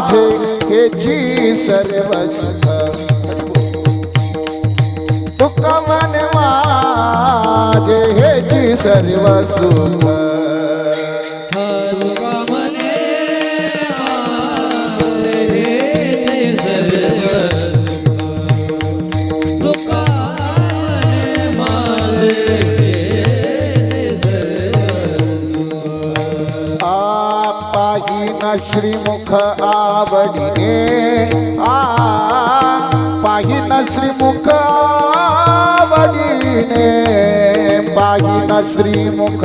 माझे हेची सर्वस्व. तुका मन माझे हेची सर्वसुख पाही न श्रीमुख आवड़िने. आ पाही न श्रीमुख आवड़िने. पाही न श्रीमुख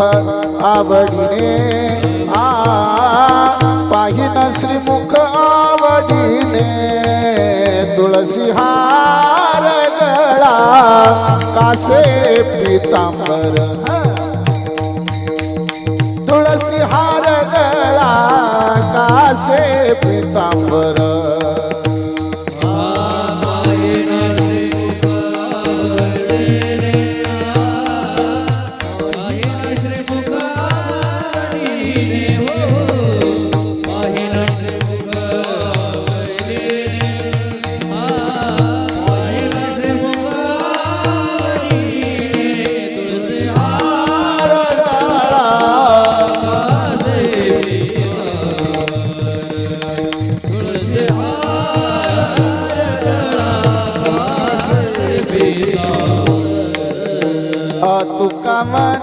आवड़िने. आ पाही न श्रीमुख आवड़िने. तुलसी हार गड़ा कासे पीताम्बर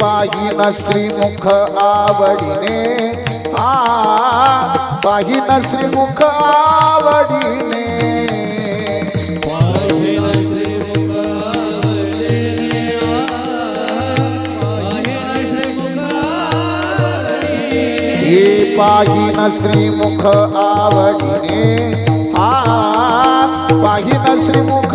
पाहिन श्रीमुख आवडीने। आ पाहिन श्रीमुख आवडीने। हे पाहिन श्रीमुख आवडीने। आ पाहिन श्रीमुख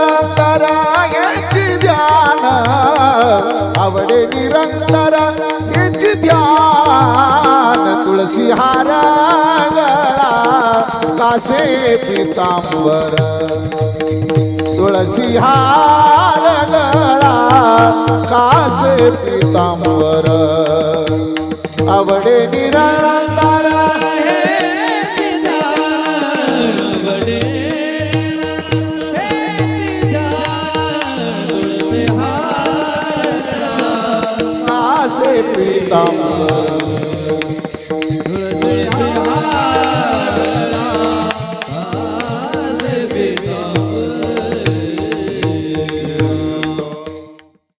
आवडे निरंतर याची ध्यान तुळसी हार कासे पितांबर. तुळसी हार गळा कासे पितांबर. आवडे निरंतर 当。